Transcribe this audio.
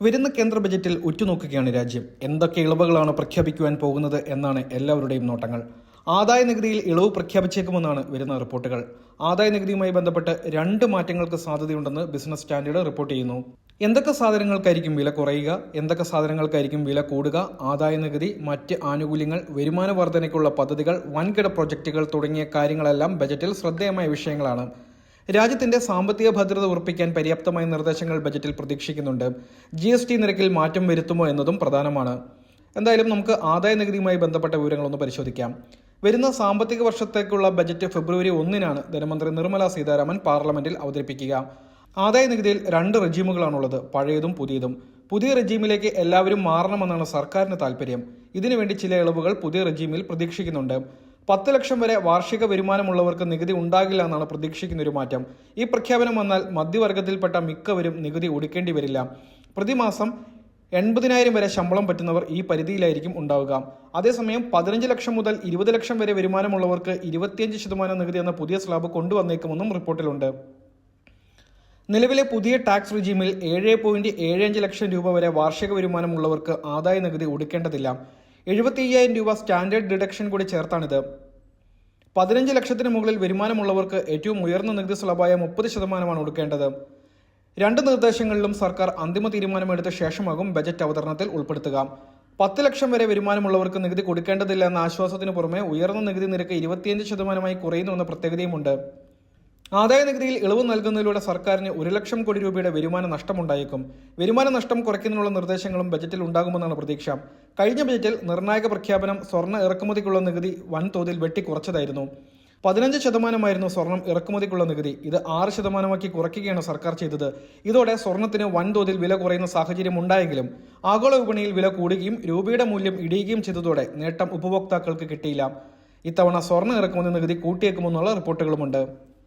വരുന്ന കേന്ദ്ര ബജറ്റിൽ ഉറ്റുനോക്കുകയാണ് രാജ്യം. എന്തൊക്കെ ഇളവുകളാണ് പ്രഖ്യാപിക്കുവാൻ പോകുന്നത് എന്നാണ് എല്ലാവരുടെയും നോട്ടങ്ങൾ. ആദായ നികുതിയിൽ ഇളവ് പ്രഖ്യാപിച്ചേക്കുമെന്നാണ് വരുന്ന റിപ്പോർട്ടുകൾ. ആദായ നികുതിയുമായി ബന്ധപ്പെട്ട് രണ്ട് മാറ്റങ്ങൾക്ക് സാധ്യതയുണ്ടെന്ന് ബിസിനസ് സ്റ്റാൻഡേർഡ് റിപ്പോർട്ട് ചെയ്യുന്നു. എന്തൊക്കെ സാധനങ്ങൾക്കായിരിക്കും വില കുറയുക? എന്തൊക്കെ സാധനങ്ങൾക്കായിരിക്കും വില കൂടുക? ആദായ നികുതി മറ്റ് ആനുകൂല്യങ്ങൾ വരുമാന വർധനയ്ക്കുള്ള പദ്ധതികൾ വൻകിട പ്രൊജക്റ്റുകൾ തുടങ്ങിയ കാര്യങ്ങളെല്ലാം ബജറ്റിൽ ശ്രദ്ധേയമായ വിഷയങ്ങളാണ്. രാജ്യത്തിന്റെ സാമ്പത്തിക ഭദ്രത ഉറപ്പിക്കാൻ പര്യാപ്തമായ നിർദ്ദേശങ്ങൾ ബജറ്റിൽ പ്രതീക്ഷിക്കുന്നുണ്ട്. ജി എസ് ടി നിരക്കിൽ മാറ്റം വരുത്തുമോ എന്നതും പ്രധാനമാണ്. എന്തായാലും നമുക്ക് ആദായ നികുതിയുമായി ബന്ധപ്പെട്ട വിവരങ്ങളൊന്ന് പരിശോധിക്കാം. വരുന്ന സാമ്പത്തിക വർഷത്തേക്കുള്ള ബജറ്റ് ഫെബ്രുവരി ഒന്നിനാണ് ധനമന്ത്രി നിർമ്മല സീതാരാമൻ പാർലമെന്റിൽ അവതരിപ്പിക്കുക. ആദായ നികുതിയിൽ രണ്ട് റെജീമുകളാണുള്ളത് പഴയതും പുതിയതും. പുതിയ റെജീമിലേക്ക് എല്ലാവരും മാറണമെന്നാണ് സർക്കാരിന് താല്പര്യം ഇതിനുവേണ്ടി ചില ഇളവുകൾ പുതിയ റെജീമിൽ പ്രതീക്ഷിക്കുന്നുണ്ട്. പത്ത് ലക്ഷം വരെ വാർഷിക വരുമാനമുള്ളവർക്ക് നികുതി ഉണ്ടാകില്ല എന്നാണ് പ്രതീക്ഷിക്കുന്ന ഒരു മാറ്റം. ഈ പ്രഖ്യാപനം വന്നാൽ മധ്യവർഗത്തിൽപ്പെട്ട മിക്കവരും നികുതി ഒടുക്കേണ്ടി വരില്ല. പ്രതിമാസം എൺപതിനായിരം വരെ ശമ്പളം പറ്റുന്നവർ ഈ പരിധിയിലായിരിക്കും ഉണ്ടാവുക. അതേസമയം പതിനഞ്ച് ലക്ഷം മുതൽ ഇരുപത് ലക്ഷം വരെ വരുമാനമുള്ളവർക്ക് ഇരുപത്തിയഞ്ച് ശതമാനം നികുതി എന്ന പുതിയ സ്ലാബ് കൊണ്ടുവന്നേക്കുമെന്നും റിപ്പോർട്ടിലുണ്ട്. നിലവിലെ പുതിയ ടാക്സ് റിജീമിൽ ഏഴ് പോയിന്റ് ഏഴ് അഞ്ച് ലക്ഷം രൂപ വരെ വാർഷിക വരുമാനമുള്ളവർക്ക് ആദായ നികുതി ഒടുക്കേണ്ടതില്ല. എഴുപത്തി അയ്യായിരം രൂപ സ്റ്റാൻഡേർഡ് ഡിഡക്ഷൻ കൂടി ചേർത്താണിത്. പതിനഞ്ച് ലക്ഷത്തിന് മുകളിൽ വരുമാനമുള്ളവർക്ക് ഏറ്റവും ഉയർന്ന നികുതി സ്ലാബായ മുപ്പത് ശതമാനമാണ് ഒടുക്കേണ്ടത്. രണ്ട് നിർദ്ദേശങ്ങളിലും സർക്കാർ അന്തിമ തീരുമാനമെടുത്ത ശേഷമാകും ബജറ്റ് അവതരണത്തിൽ ഉൾപ്പെടുത്തുക. പത്ത് ലക്ഷം വരെ വരുമാനമുള്ളവർക്ക് നികുതി കൊടുക്കേണ്ടതില്ല എന്ന ആശ്വാസത്തിന് പുറമെ ഉയർന്ന നികുതി നിരക്ക് ഇരുപത്തിയഞ്ച് ശതമാനമായി കുറയുന്നുവെന്ന പ്രത്യേകതയുമുണ്ട്. ആദായ നികുതിയിൽ ഇളവ് നൽകുന്നതിലൂടെ സർക്കാരിന് ഒരു ലക്ഷം കോടി രൂപയുടെ വരുമാന നഷ്ടമുണ്ടായേക്കും. വരുമാന നഷ്ടം കുറയ്ക്കുന്നതിനുള്ള നിർദ്ദേശങ്ങളും ബജറ്റിൽ ഉണ്ടാകുമെന്നാണ് പ്രതീക്ഷ. കഴിഞ്ഞ ബജറ്റിൽ നിർണായക പ്രഖ്യാപനം സ്വർണ ഇറക്കുമതിക്കുള്ള നികുതി വൻതോതിൽ വെട്ടിക്കുറച്ചതായിരുന്നു പതിനഞ്ച് ശതമാനമായിരുന്നു സ്വർണം ഇറക്കുമതിക്കുള്ള നികുതി. ഇത് ആറ് ശതമാനമാക്കി കുറയ്ക്കുകയാണ് സർക്കാർ ചെയ്തത്. ഇതോടെ സ്വർണത്തിന് വൻതോതിൽ വില കുറയുന്ന സാഹചര്യം ഉണ്ടായെങ്കിലും ആഗോള വിപണിയിൽ വില കൂടുകയും രൂപയുടെ മൂല്യം ഇടിയുകയും ചെയ്തതോടെ നേട്ടം ഉപഭോക്താക്കൾക്ക് കിട്ടിയില്ല. ഇത്തവണ സ്വർണ ഇറക്കുമതി നികുതി കൂട്ടിയേക്കുമെന്നുള്ള റിപ്പോർട്ടുകളുമുണ്ട്.